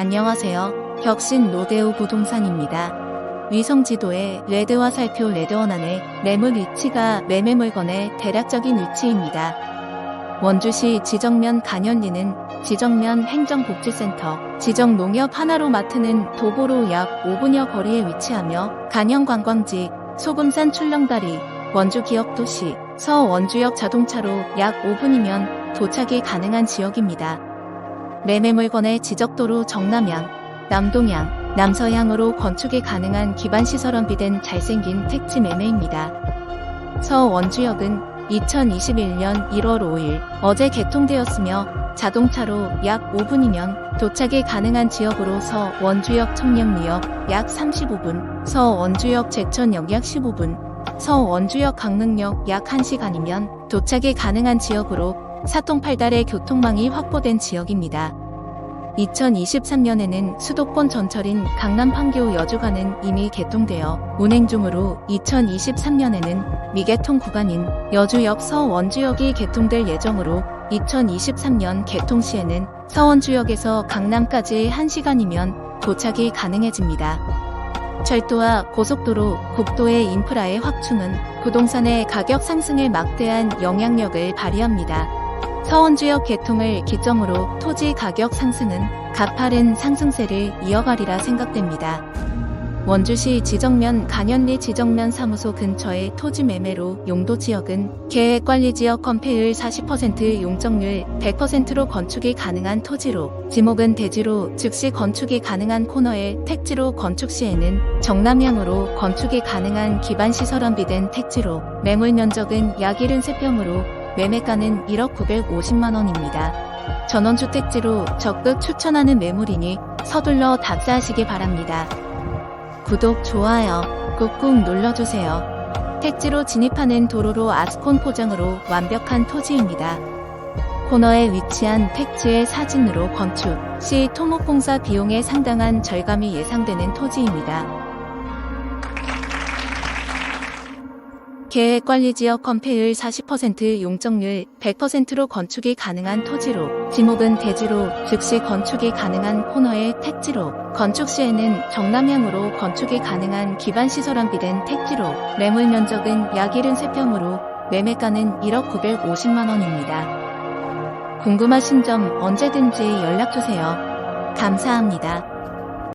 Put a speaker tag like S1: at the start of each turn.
S1: 안녕하세요. 혁신 로데오 부동산입니다. 위성 지도에 레드와 살표 레드원 안에 매물 위치가 매매 물건의 대략적인 위치입니다. 원주시 지정면 간현리는 지정면 행정복지센터, 지정 농협 하나로 맡는 도보로 약 5분여 거리에 위치하며 간현 관광지, 소금산 출렁다리, 원주 기업도시, 서원주역 자동차로 약 5분이면 도착이 가능한 지역입니다. 매매 물건의 지적도로 정남향, 남동향, 남서향으로 건축이 가능한 기반시설 완비된 잘생긴 택지 매매입니다. 서원주역은 2021년 1월 5일 어제 개통되었으며 자동차로 약 5분이면 도착이 가능한 지역으로 서원주역 청량리역 약 35분, 서원주역 제천역 약 15분, 서원주역 강릉역 약 1시간이면 도착이 가능한 지역으로 사통팔달의 교통망이 확보된 지역입니다. 2023년에는 수도권 전철인 강남 판교 여주간은 이미 개통되어 운행 중으로 2023년에는 미개통 구간인 여주역 서원주역이 개통될 예정으로 2023년 개통 시에는 서원주역에서 강남까지 1시간이면 도착이 가능해집니다. 철도와 고속도로, 국도의 인프라의 확충은 부동산의 가격 상승에 막대한 영향력을 발휘합니다. 서원주역 개통을 기점으로 토지 가격 상승은 가파른 상승세를 이어가리라 생각됩니다. 원주시 지정면 간현리 지정면 사무소 근처의 토지 매매로 용도 지역은 계획관리지역 건폐율 40% 용적률 100%로 건축이 가능한 토지로 지목은 대지로 즉시 건축이 가능한 코너에 택지로 건축 시에는 정남향으로 건축이 가능한 기반시설 완비된 택지로 매물 면적은 약 73평으로 매매가는 1억 950만 원입니다. 전원주택지로 적극 추천하는 매물이니 서둘러 답사하시기 바랍니다. 구독, 좋아요 꾹꾹 눌러주세요. 택지로 진입하는 도로로 아스콘 포장으로 완벽한 토지입니다. 코너에 위치한 택지의 사진으로 건축 시 토목공사 비용에 상당한 절감이 예상되는 토지입니다. 계획관리지역 건폐율 40% 용적률 100%로 건축이 가능한 토지로 지목은 대지로 즉시 건축이 가능한 코너의 택지로 건축 시에는 정남향으로 건축이 가능한 기반시설 완비된 택지로 매물 면적은 약 73평으로 매매가는 1억 950만 원입니다. 궁금하신 점 언제든지 연락주세요. 감사합니다.